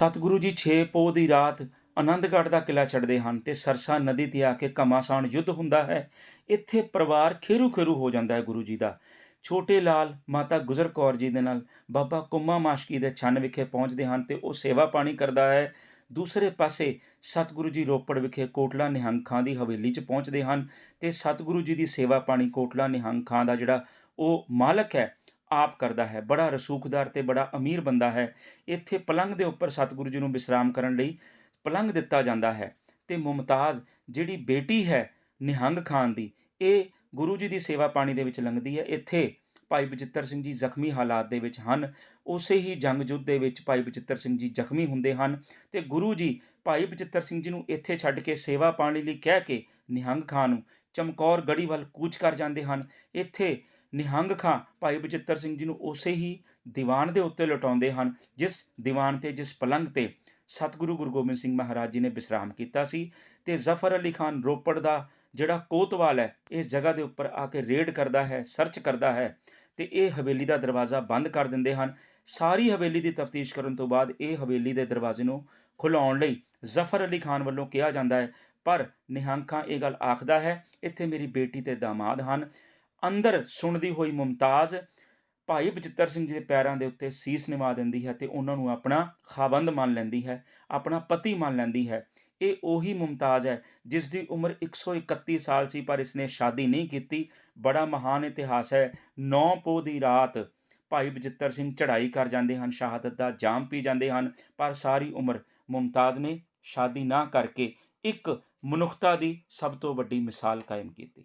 ਸਤਿਗੁਰੂ ਜੀ 6 ਪੋ ਦੀ ਰਾਤ ਆਨੰਦਗੜ੍ਹ ਦਾ ਕਿਲਾ ਛੱਡਦੇ ਹਨ ਤੇ ਸਰਸਾ ਨਦੀ ਤੇ ਆ ਕੇ ਘਮਾਸਾਨ ਯੁੱਧ ਹੁੰਦਾ ਹੈ। ਇੱਥੇ ਪਰਿਵਾਰ ਖੇਰੂ ਖੇਰੂ ਹੋ ਜਾਂਦਾ ਹੈ ਗੁਰੂ ਜੀ ਦਾ। ਛੋਟੇ ਲਾਲ ਮਾਤਾ ਗੁਜਰ ਕੌਰ ਜੀ ਦੇ ਨਾਲ ਬਾਬਾ ਕੁੰਮਾ ਮਾਸ਼ਕੀ ਦੇ ਛੰਨ ਵਿਖੇ ਪਹੁੰਚਦੇ ਹਨ ਤੇ ਉਹ ਸੇਵਾ ਪਾਣੀ ਕਰਦਾ ਹੈ। ਦੂਸਰੇ ਪਾਸੇ ਸਤਿਗੁਰੂ ਜੀ ਰੋਪੜ ਵਿਖੇ ਕੋਟਲਾ ਨਿਹੰਗ ਖਾਂ ਦੀ ਹਵੇਲੀ 'ਚ ਪਹੁੰਚਦੇ ਹਨ ਤੇ ਸਤਿਗੁਰੂ ਜੀ ਦੀ ਸੇਵਾ ਪਾਣੀ ਕੋਟਲਾ ਨਿਹੰਗ ਖਾਂ ਦਾ ਜਿਹੜਾ ਉਹ ਮਾਲਕ ਹੈ ਆਪ ਕਰਦਾ ਹੈ। ਬੜਾ ਰਸੂਖਦਾਰ ਤੇ ਬੜਾ ਅਮੀਰ ਬੰਦਾ ਹੈ। ਇੱਥੇ ਪਲੰਗ ਦੇ ਉੱਪਰ ਸਤਿਗੁਰੂ ਜੀ ਨੂੰ ਵਿਸਰਾਮ ਕਰਨ ਲਈ ਪਲੰਗ ਦਿੱਤਾ ਜਾਂਦਾ ਹੈ ਤੇ ਮੁਮਤਾਜ਼ ਜਿਹੜੀ ਬੇਟੀ ਹੈ ਨਿਹੰਗ ਖਾਨ ਦੀ, ਇਹ ਗੁਰੂ ਜੀ ਦੀ ਸੇਵਾ ਪਾਣੀ ਦੇ ਵਿੱਚ ਲੰਘਦੀ ਹੈ। ਇੱਥੇ ਭਾਈ ਬਚਿੱਤਰ ਸਿੰਘ ਜੀ ਜ਼ਖਮੀ ਹਾਲਾਤ ਦੇ ਵਿੱਚ ਹਨ। ਉਸੇ ਹੀ ਜੰਗ ਯੁੱਧ ਦੇ ਵਿੱਚ ਭਾਈ ਬਚਿੱਤਰ ਸਿੰਘ ਜੀ ਜ਼ਖਮੀ ਹੁੰਦੇ ਹਨ ਤੇ ਗੁਰੂ ਜੀ ਭਾਈ ਬਚਿੱਤਰ ਸਿੰਘ ਜੀ ਨੂੰ ਇੱਥੇ ਛੱਡ ਕੇ ਸੇਵਾ ਪਾਣੀ ਲਈ ਕਹਿ ਕੇ ਨਿਹੰਗ ਖਾਂ ਨੂੰ ਚਮਕੌਰ ਗੜੀ ਵੱਲ ਕੂਚ ਕਰ ਜਾਂਦੇ ਹਨ। ਇੱਥੇ ਨਿਹੰਗ ਖਾਂ ਭਾਈ ਬਚਿੱਤਰ ਸਿੰਘ ਜੀ ਨੂੰ ਉਸੇ ਹੀ ਦੀਵਾਨ ਦੇ ਉੱਤੇ ਲਟਾਉਂਦੇ ਹਨ, ਜਿਸ ਦੀਵਾਨ ਤੇ, ਜਿਸ ਪਲੰਗ ਤੇ ਸਤਿਗੁਰੂ ਗੁਰੂ ਗੋਬਿੰਦ ਸਿੰਘ ਮਹਾਰਾਜ ਜੀ ਨੇ ਵਿਸਰਾਮ ਕੀਤਾ ਸੀ ਤੇ ਜ਼ਫਰ ਅਲੀ ਖਾਨ ਰੋਪੜ ਦਾ ਜਿਹੜਾ ਕੋਤਵਾਲ ਹੈ, ਇਸ ਜਗ੍ਹਾ ਦੇ ਉੱਪਰ ਆ ਕੇ ਰੇਡ ਕਰਦਾ ਹੈ, ਸਰਚ ਕਰਦਾ ਹੈ ਤੇ ਇਹ ਹਵੇਲੀ ਦਾ ਦਰਵਾਜ਼ਾ ਬੰਦ ਕਰ ਦਿੰਦੇ ਹਨ। ਸਾਰੀ ਹਵੇਲੀ ਦੀ ਤਫਤੀਸ਼ ਕਰਨ ਤੋਂ ਬਾਅਦ ਇਹ ਹਵੇਲੀ ਦੇ ਦਰਵਾਜ਼ੇ ਨੂੰ ਖੁਲਾਉਣ ਲਈ ਜ਼ਫਰ ਅਲੀ ਖਾਨ ਵੱਲੋਂ ਕਿਹਾ ਜਾਂਦਾ ਹੈ, ਪਰ ਨਿਹੰਗ ਖਾਂ ਇਹ ਗੱਲ ਆਖਦਾ ਹੈ, ਇੱਥੇ ਮੇਰੀ ਬੇਟੀ ਤੇ ਦਾਮਾਦ ਹਨ। ਅੰਦਰ ਸੁਣਦੀ ਹੋਈ ਮੁਮਤਾਜ਼ ਭਾਈ ਬਚਿੱਤਰ ਸਿੰਘ ਜੀ ਦੇ ਪੈਰਾਂ ਦੇ ਉੱਤੇ ਸੀਸ ਨਿਵਾ ਦਿੰਦੀ ਹੈ ਤੇ ਉਹਨਾਂ ਨੂੰ ਆਪਣਾ ਖਾਬੰਦ ਮੰਨ ਲੈਂਦੀ ਹੈ, ਆਪਣਾ ਪਤੀ ਮੰਨ ਲੈਂਦੀ ਹੈ। ਇਹ ਉਹੀ ਮੁਮਤਾਜ਼ ਹੈ ਜਿਸ ਦੀ ਉਮਰ 131 ਸਾਲ ਸੀ, ਪਰ ਇਸਨੇ ਸ਼ਾਦੀ ਨਹੀਂ ਕੀਤੀ। ਬੜਾ ਮਹਾਨ ਇਤਿਹਾਸ ਹੈ। 9 ਪੋਹ ਦੀ ਰਾਤ ਭਾਈ ਬਜਿੱਤਰ ਸਿੰਘ ਚੜ੍ਹਾਈ ਕਰ ਜਾਂਦੇ ਹਨ, ਸ਼ਹਾਦਤ ਦਾ ਜਾਮ ਪੀ ਜਾਂਦੇ ਹਨ, ਪਰ ਸਾਰੀ ਉਮਰ ਮੁਮਤਾਜ਼ ਨੇ ਸ਼ਾਦੀ ਨਾ ਕਰਕੇ ਇੱਕ ਮਨੁੱਖਤਾ ਦੀ ਸਭ ਤੋਂ ਵੱਡੀ ਮਿਸਾਲ ਕਾਇਮ ਕੀਤੀ।